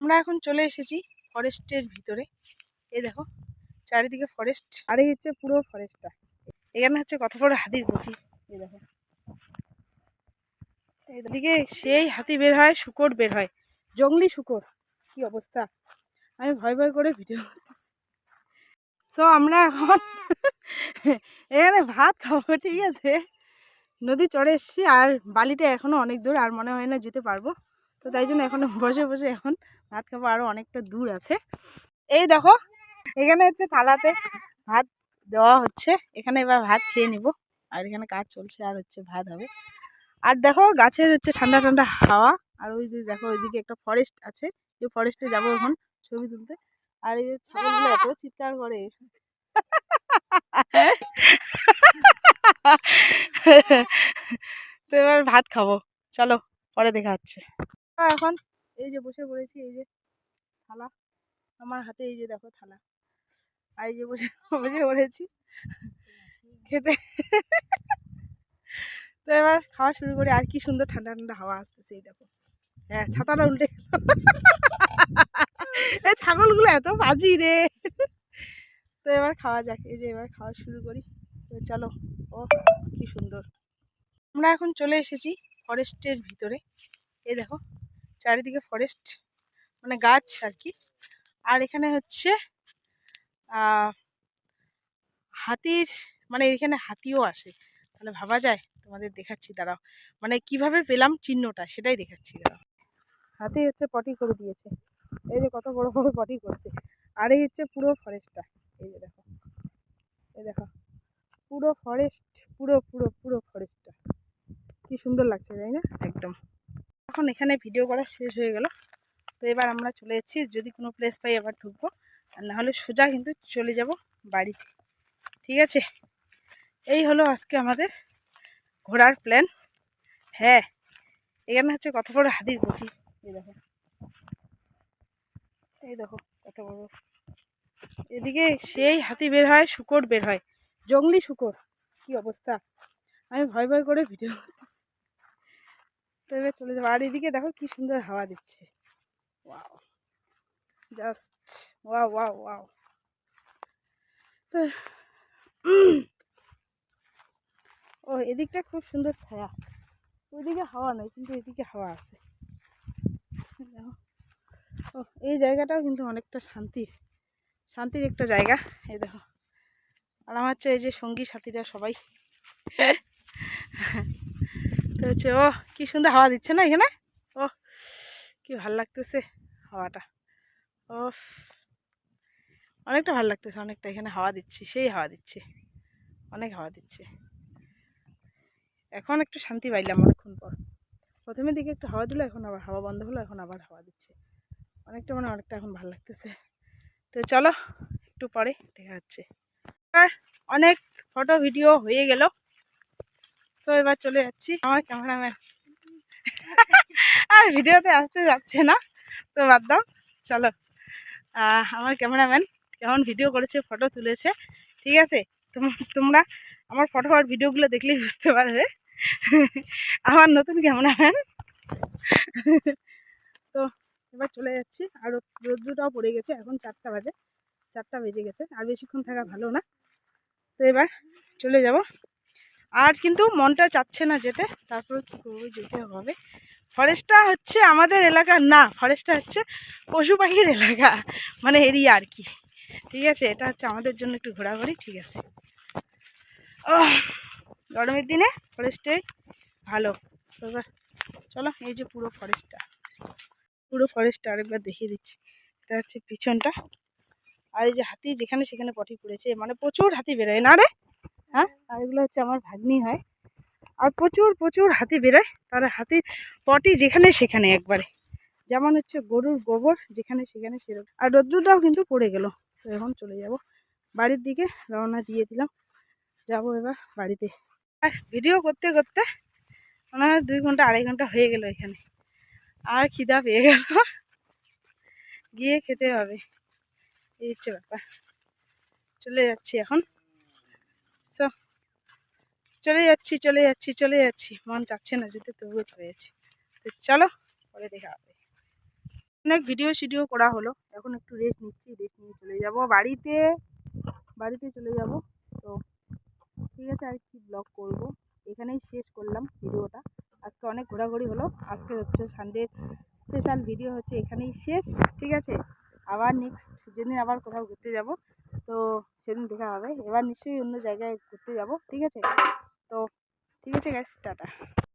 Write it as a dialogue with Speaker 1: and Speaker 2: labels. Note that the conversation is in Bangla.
Speaker 1: আমরা এখন চলে এসেছি ফরেস্টের ভিতরে। এই দেখো চারিদিকে ফরেস্ট। আর এই হচ্ছে পুরো ফরেস্টটা। এখানে হচ্ছে কত বড় হাতির গতি এই দেখো। এদিকে সেই হাতি বের হয় শুকর বের হয়। জঙ্গলি শুকর কি অবস্থা? আমি ভয় ভয় করে ভিডিও করতেছি। সো আমরা এখন এখানে ভাত খাব ঠিক আছে? নদী চড়ে এসছি আর বালিটা এখনও অনেক দূর আর মনে হয় না যেতে পারব। তো তাই জন্য এখন বসে বসে এখন ভাত খাব আরও অনেকটা দূর আছে। এই দেখো, এখানে হচ্ছে থালাতে ভাত দেওয়া হচ্ছে। এখানে এবার ভাত খেয়ে নিব। আর এখানে কাজ চলছে, আর হচ্ছে ভাত হবে। আর দেখো, গাছের হচ্ছে ঠান্ডা ঠান্ডা হাওয়া। আর ওই যে দেখো, ওইদিকে একটা ফরেস্ট আছে। যে ফরেস্টে যাব এখন ছবি তুলতে। আর এই যে ছাগলগুলো এত চিৎকার করে। তো এবার ভাত খাব। চলো, পরে দেখা হচ্ছে। এখন এই যে বসে পড়েছি, এই যে থালা। আমার হাতে এই যে দেখো থালা। আর এই যে বসে বসে পড়েছি। খেতে। তো এবার খাওয়া শুরু করে, আর কি সুন্দর ঠান্ডা ঠান্ডা হাওয়া আসতেছে, এই দেখো। হ্যাঁ ছাতাটা উল্টে গেল। এই ছাগলগুলো এত বাজি রে। তো এবার খাওয়া যাক, এই যে এবার খাওয়া শুরু করি। তো চলো, ও কি সুন্দর। আমরা এখন চলে এসেছি ফরেস্টের ভিতরে। এই দেখো চারিদিকে ফরেস্ট মানে গাছ আর কি। আর এখানে হচ্ছে হাতির মানে এখানে হাতিও আসে। তাহলে ভাবা যায়, তোমাদের দেখাচ্ছি, দাঁড়াও। মানে কীভাবে পেলাম চিহ্নটা, সেটাই দেখাচ্ছি, দাঁড়াও। হাতি হচ্ছে পটি করে দিয়েছে। এই যে কত বড় বড় পটি করছে। আর এই হচ্ছে পুরো ফরেস্টটা এই যে দেখো। এই দেখো। পুরো ফরেস্ট পুরো পুরো পুরো ফরেস্টটা কি সুন্দর লাগছে তাই না একদম। এখন এখানে ভিডিও করা শেষ হয়ে গেল। তো এবার আমরা চলে যাচ্ছি, যদি কোনো প্লেস পাই আবার ঢুকবো। আর নাহলে সোজা কিন্তু চলে যাব বাড়িতে। ঠিক আছে? এই হলো আজকে আমাদের ঘোরার প্ল্যান হ্যাঁ এখানে হচ্ছে কত বড় হাতির গতি এই দেখো। এই দেখো, কত বড়। এদিকে সেই হাতি বের হয়, শুকর বের হয়। জঙ্গলি শুকর। কি অবস্থা? আমি ভয় ভয় করে ভিডিও করতেছি। তো এবার চলে যাব। আর এদিকে দেখো কি সুন্দর হাওয়া দিচ্ছে। Wow just wow wow wow তো ও এদিকটা খুব সুন্দর ছায়া। ওইদিকে হাওয়া নেই, কিন্তু এদিকে হাওয়া আছে। ও এই জায়গাটাও কিন্তু অনেকটা শান্তির শান্তির একটা জায়গা। এই দেখো। আর আমার হচ্ছে এই যে সঙ্গী সাথীরা সবাই। তো হচ্ছে ও কি সুন্দর হাওয়া দিচ্ছে না এখানে? ও কি ভালো লাগতেছে হাওয়াটা। ও অনেকটা ভালো লাগতেছে, অনেকটা এখানে হাওয়া দিচ্ছে, সেই হাওয়া দিচ্ছে, অনেক হাওয়া দিচ্ছে। এখন একটু শান্তি পাইলাম অনেকক্ষণ পর। প্রথমের দিকে একটু হাওয়া দিল, এখন আবার হাওয়া বন্ধ হলো, এখন আবার হাওয়া দিচ্ছে। অনেকটা মানে অনেকটা এখন ভালো লাগতেছে। তো চলো, একটু পরে দেখা আর অনেক ফটো ভিডিও হয়ে গেল। তো এবার চলে যাচ্ছি। আমার ক্যামেরাম্যান আর ভিডিওতে আসতে যাচ্ছে না, তো বাদ দাও, চলো। আমার ক্যামেরাম্যান কেমন ভিডিও করেছে ফটো তুলেছে, ঠিক আছে? তোম- তোমরা আমার ফটো আর ভিডিওগুলো দেখলেই বুঝতে পারবে। আমার নতুন ক্যামেরাম্যান তো এবার চলে যাচ্ছি। আর রোদ- রোদ্রুটাও পড়ে গেছে, এখন চারটা বাজে, চারটা বেজে গেছে, আর বেশিক্ষণ থাকা ভালো না। তো এবার চলে যাব। আর কিন্তু মনটা চাচ্ছে না যেতে। তারপরে কী করব? যেতে হবে। ফরেস্টটা হচ্ছে আমাদের এলাকার না ফরেস্টটা হচ্ছে পশু পাখির এলাকা। মানে এরিয়া আর কি। ঠিক আছে এটা হচ্ছে আমাদের জন্য একটু ঘোরাঘুরি ঠিক আছে। আহ, গরমের দিনে ফরেস্টে ভালো। চলো এই যে পুরো ফরেস্টটা। পুরো ফরেস্টটা আরেকবার দেখিয়ে দিচ্ছি। এটা হচ্ছে পিছনটা। আর এই যে হাতি যেখানে সেখানে পটি পড়েছে। মানে প্রচুর হাতি বেরোয়। না রে? হ্যাঁ? আর এগুলো হচ্ছে আমার ভাগ্নি হয়। আর প্রচুর প্রচুর হাতি বেরোয়। তার হাতির পটি যেখানে, সেখানে একবারে। যেমন হচ্ছে গরুর গোবর যেখানে, সেখানে সেরকম। আর রোদ্রুটাও কিন্তু পড়ে গেল। তো এখন চলে যাব। বাড়ির দিকে রওনা দিয়ে দিলাম। যাব এবার বাড়িতে। আর ভিডিও করতে করতে মনে হয় দুই ঘণ্টা, আড়াই ঘণ্টা হয়ে গেল এখানে। আর খিদা পেয়ে গেল। গিয়ে খেতে হবে। এই হচ্ছে ব্যাপার। চলে যাচ্ছি এখন। সো চলে যাচ্ছি চলে যাচ্ছি চলে যাচ্ছি। মন চাচ্ছে না যেতে, তবুও চলে যাচ্ছি তো চলো, পরে দেখা হবে। অনেক ভিডিও শিডিও করা হলো। এখন একটু রেস্ট নিচ্ছি রেস্ট নিয়ে চলে যাব। বাড়িতে বাড়িতে চলে যাব। তো ঠিক আছে, আর কি ব্লগ করব? এখানেই শেষ করলাম ভিডিওটা আজকে অনেক ঘোরাঘুরি হলো। আজকে হচ্ছে সানডে স্পেশাল ভিডিও হচ্ছে এখানেই শেষ। ঠিক আছে? আবার নেক্সট যেদিন আবার কোথাও ঘুরতে যাব তো সেদিন দেখা হবে। এবার নিশ্চয়ই অন্য জায়গায় ঘুরতে যাব, ঠিক আছে? তো ঠিক আছে গ্যাস টাটা।